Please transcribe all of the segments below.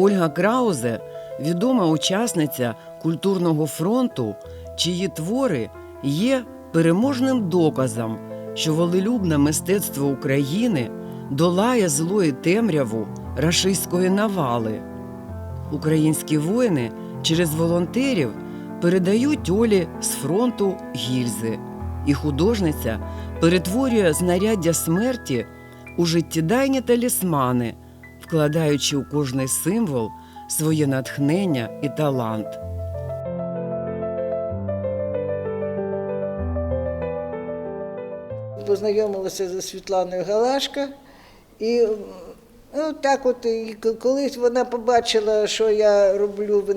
Ольга Краузе відома учасниця культурного фронту, чиї твори є переможним доказом, що волелюбне мистецтво України долає зло і темряву рашистської навали. Українські воїни через волонтерів передають Олі з фронту гільзи, і художниця перетворює знаряддя смерті у життєдайні талісмани, вкладаючи у кожний символ своє натхнення і талант. Познайомилася зі Світланою Галашко. І ну, так от, і колись вона побачила, що я роблю в,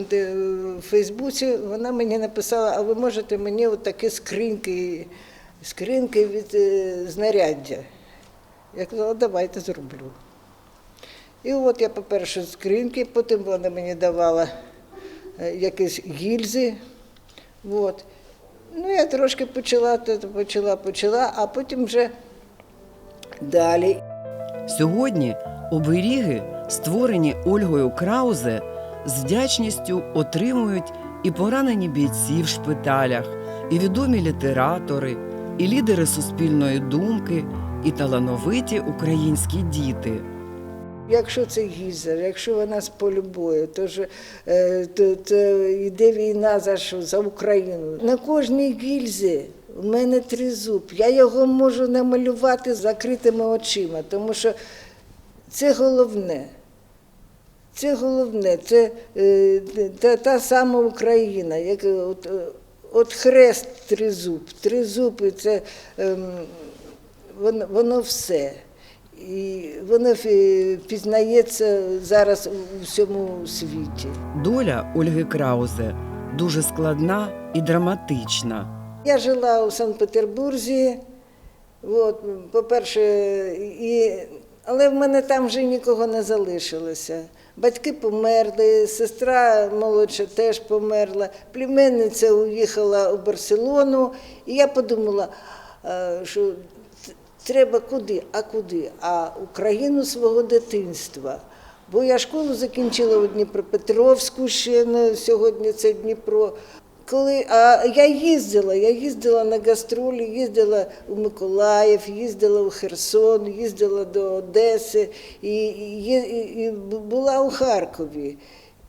в Фейсбуці, вона мені написала, а ви можете мені от такі скриньки, скриньки від е, знаряддя. Я казала, давайте зроблю. І от я, по-перше, скриньки, потім вона мені давала е, якісь гільзи. От. Ну, я трошки почала, почала, почала, а потім вже далі. Сьогодні оберіги, створені Ольгою Краузе, з вдячністю отримують і поранені бійці в шпиталях, і відомі літератори, і лідери суспільної думки, і талановиті українські діти. Якщо це гізер, якщо вона з полю бою, то, ж, е, то, то йде війна за що? За Україну. На кожній гільзі у мене тризуб. Я його можу намалювати з закритими очима, тому що це головне. Це головне, це е, та, та сама Україна, як от, от хрест тризуб, тризуб, і це ем, воно, воно все. І воно фі- пізнається зараз у всьому світі. Доля Ольги Краузе дуже складна і драматична. Я жила у Санкт-Петербурзі, по-перше, і, але в мене там вже нікого не залишилося. Батьки померли, сестра молодша теж померла, племенниця уїхала у Барселону, і я подумала, що треба куди, а куди? А Україну свого дитинства. Бо я школу закінчила у Дніпропетровську ще на сьогодні це Дніпро. Коли, а я їздила, я їздила на гастролі, їздила у Миколаїв, їздила у Херсон, їздила до Одеси і, і, і, була у Харкові.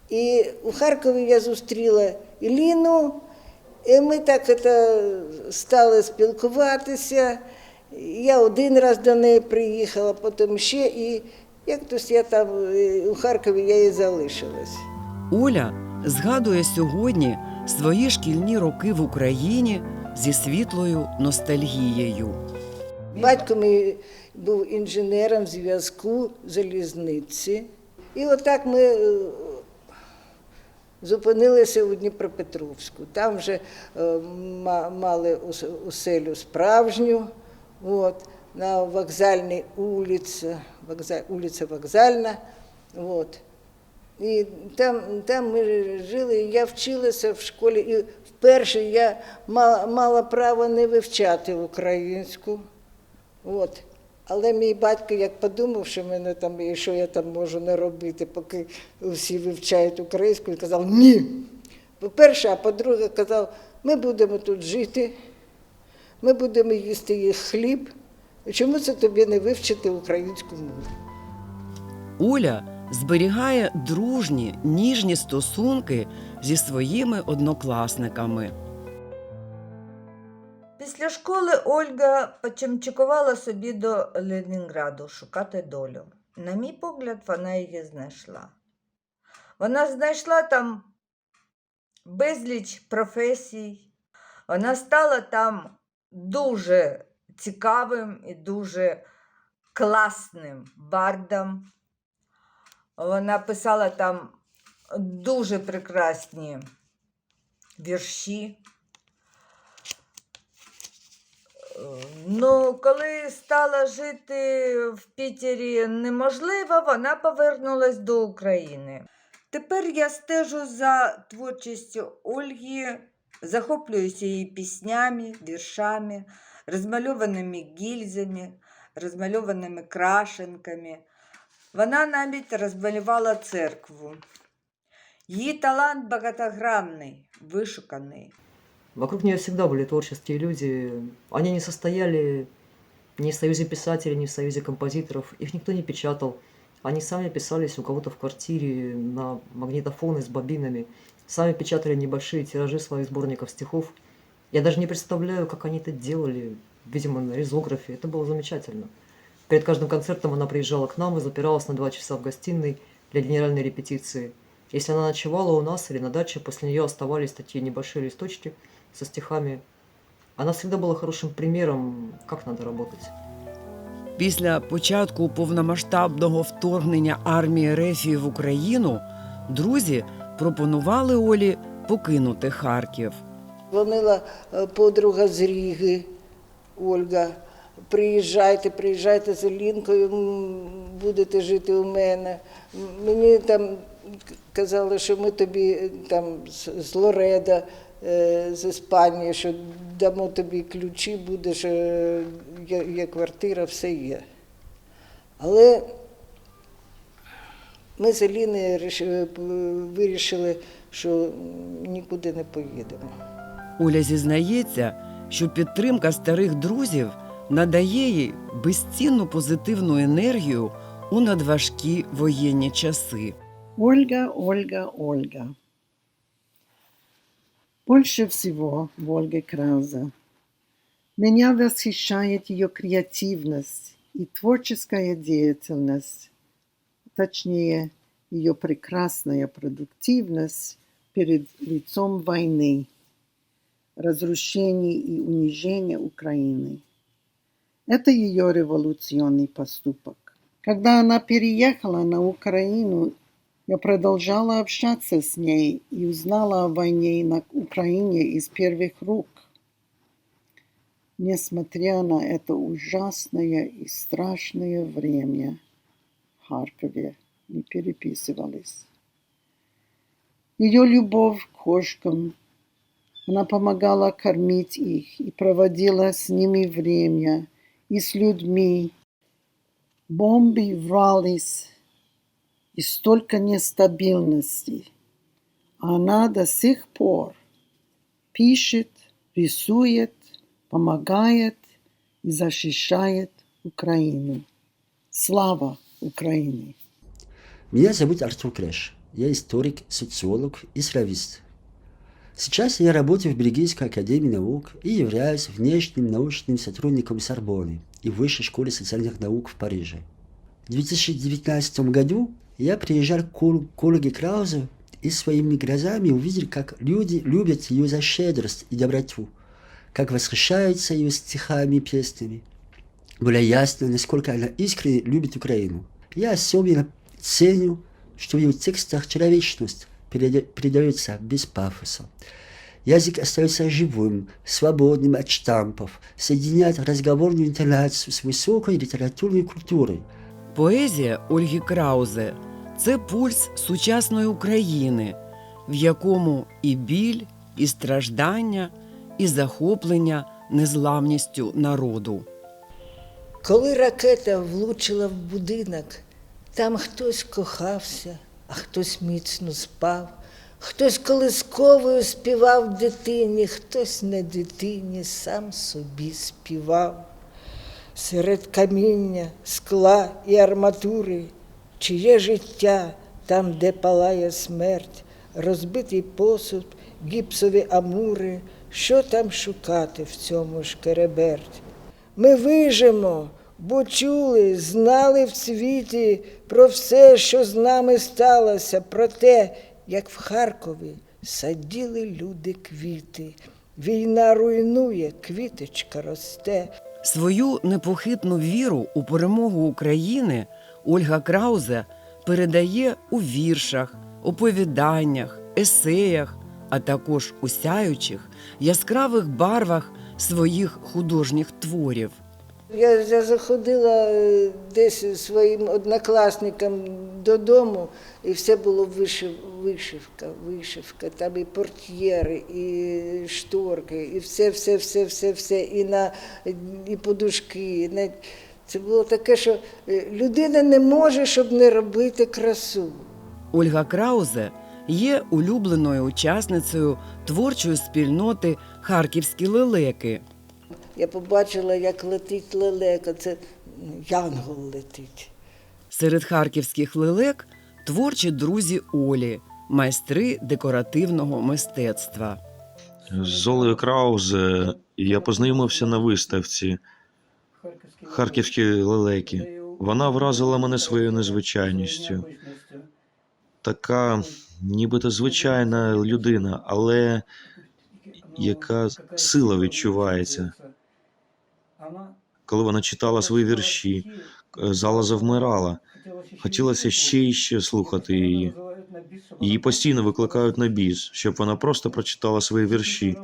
І у Харкові я зустріла Іліну, і ми так это, стали спілкуватися. Я один раз до неї приїхала, потім ще, і як-тось я там е, у Харкові я і залишилась. Оля згадує сьогодні свої шкільні роки в Україні зі світлою ностальгією. Батько мій був інженером зв'язку залізниці. І отак ми е, зупинилися у Дніпропетровську. Там вже е, мали оселю справжню, от, на вокзальній вулиці, вокзаль, вулиця Вокзальна. От. І там, там ми жили, я вчилася в школі, і вперше я мала, мала право не вивчати українську. От. Але мій батько як подумав, що мене там і що я там можу не робити, поки всі вивчають українську, і казав ні. По-перше, а по-друге, казав, ми будемо тут жити, ми будемо їсти їх хліб. Чому це тобі не вивчити українську мову? Оля зберігає дружні, ніжні стосунки зі своїми однокласниками. Після школи Ольга почимчикувала собі до Ленінграду шукати долю. На мій погляд, вона її знайшла. Вона знайшла там безліч професій. Вона стала там дуже цікавим і дуже класним бардом. Вона писала там дуже прекрасні вірші. Ну, коли стала жити в Пітері неможливо, вона повернулась до України. Тепер я стежу за творчістю Ольги, захоплююся її піснями, віршами, розмальованими гільзами, розмальованими крашенками. Вона навіть розмалювала церкву. Її талант багатогранний, вишуканий. Вокруг нее всегда были творческие люди. Они не состояли ни в союзе писателей, ни в союзе композиторов. Их никто не печатал. Они сами писались у кого-то в квартире на магнитофоны с бобинами. Сами печатали небольшие тиражи своих сборников стихов. Я даже не представляю, как они это делали. Видимо, на ризографе. Это было замечательно. Перед каждым концертом она приезжала к нам и запиралась на два часа в гостиной для генеральной репетиции. Если она ночевала у нас или на даче, после нее оставались такие небольшие листочки со стихами. Она всегда была хорошим примером, как надо работать. Після початку повномасштабного вторгнення армії Рефії в Україну друзі пропонували Олі покинути Харків. Дзвонила е, подруга з Ріги, Ольга. Приїжджайте, приїжджайте з Елінкою, м, будете жити у мене. Мені там казали, що ми тобі е, там з Лореда, е, з Іспанії, що дамо тобі ключі, будеш, є квартира, все є. Але ми з Еліною ріш- вирішили, що нікуди не поїдемо. Оля зізнається, що підтримка старих друзів надає їй безцінну позитивну енергію у надважкі воєнні часи. Ольга, Ольга, Ольга. Больше всего в Ольге Краузе. Меня восхищает ее креативность и творческая деятельность, точнее, ее прекрасная продуктивность перед лицом войны, разрушений и унижения Украины. Это ее революционный поступок. Когда она переехала на Украину, я продолжала общаться с ней и узнала о войне на Украине из первых рук. Несмотря на это ужасное и страшное время в Харькове, мы переписывались. Ее любовь к кошкам, она помогала кормить их и проводила с ними время, и с людьми. Бомбы врались, и столько нестабильности. Она до сих пор пишет, рисует, помогает и защищает Украину. Слава Украине! Меня зовут Артур Крэш. Я историк, социолог и славист. Сейчас я работаю в Бельгийской академии наук и являюсь внешним научным сотрудником Сорбонны и Высшей школы социальных наук в Париже. В 2019 году я приезжал к Ол- к Ольге Краузе и своими глазами увидел, как люди любят ее за щедрость и доброту, как восхищаются ее стихами и песнями. Было ясно, насколько она искренне любит Украину. Я особенно ценю, что в ее текстах человечность переда- передается без пафоса. Язык остается живым, свободным от штампов, соединяет разговорную интонацию с высокой литературной культурой. Поезія Ольги Краузе це пульс сучасної України, в якому і біль, і страждання, і захоплення незламністю народу. Коли ракета влучила в будинок, там хтось кохався, а хтось міцно спав, хтось колисковою співав дитині, хтось не дитині сам собі співав. Серед каміння, скла і арматури, чиє життя там, де палає смерть, розбитий посуд, гіпсові амури, що там шукати в цьому ж кереберть? Ми вижимо, бо чули, знали в світі про все, що з нами сталося, про те, як в Харкові саділи люди квіти. Війна руйнує, квіточка росте. Свою непохитну віру у перемогу України Ольга Краузе передає у віршах, оповіданнях, есеях, а також у сяючих, яскравих барвах своїх художніх творів. Я, заходила е, десь своїм однокласникам додому, і все було вишив, вишивка, вишивка, там і портьєри, і шторки, і все, все, все, все, все, і на і подушки. І на... Це було таке, що е, людина не може, щоб не робити красу. Ольга Краузе є улюбленою учасницею творчої спільноти Харківські лелеки. Я побачила, як летить лелека, це янгол летить. Серед харківських лелек творчі друзі Олі, майстри декоративного мистецтва. З Олею Краузе я познайомився на виставці Харківські лелеки. Вона вразила мене своєю незвичайністю. Така, нібито звичайна людина, але яка сила відчувається. Коли вона читала свої вірші, е, зала завмирала. Хотілося ще і ще слухати її. Її постійно викликають на біс, щоб вона просто прочитала свої вірші.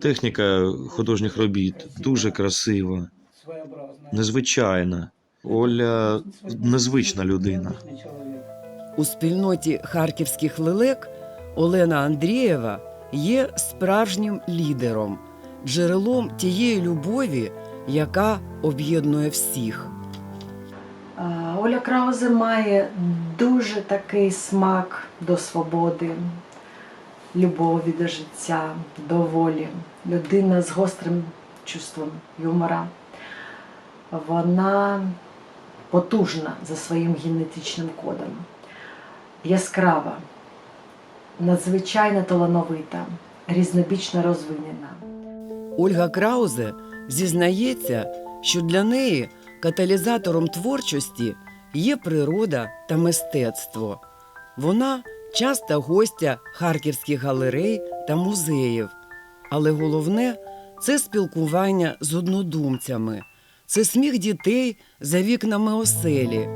Техніка художніх робіт дуже красива, незвичайна. Оля незвична людина. У спільноті харківських лелек Олена Андрієва є справжнім лідером, джерелом тієї любові, яка об'єднує всіх. Оля Краузе має дуже такий смак до свободи, любові до життя, до волі. Людина з гострим чувством юмора. Вона потужна за своїм генетичним кодом, яскрава, надзвичайно талановита, різнобічно розвинена. Ольга Краузе зізнається, що для неї каталізатором творчості є природа та мистецтво. Вона часта гостя харківських галерей та музеїв. Але головне це спілкування з однодумцями, це сміх дітей за вікнами оселі,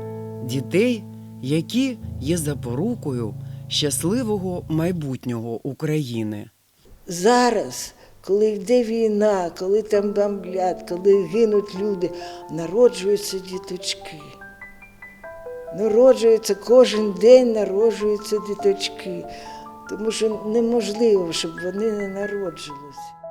дітей, які є запорукою щасливого майбутнього України. Зараз, коли йде війна, коли там бомблять, коли гинуть люди, народжуються діточки. Народжуються кожен день народжуються діточки, тому що неможливо, щоб вони не народжилися.